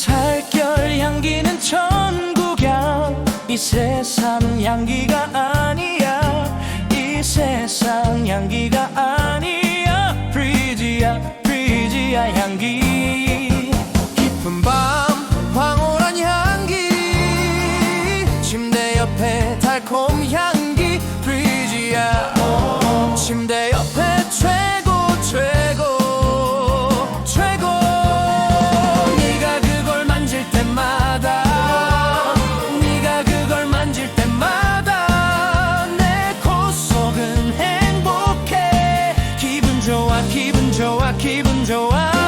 살결 향기는 천국향 이 세상 향기가 아니야. 이 세상 향기가 아니야. 프리지야 프리지야 향기. 깊은 밤 황홀한 향기. 침대 옆에 달콤 향. 좋아 기분 좋아.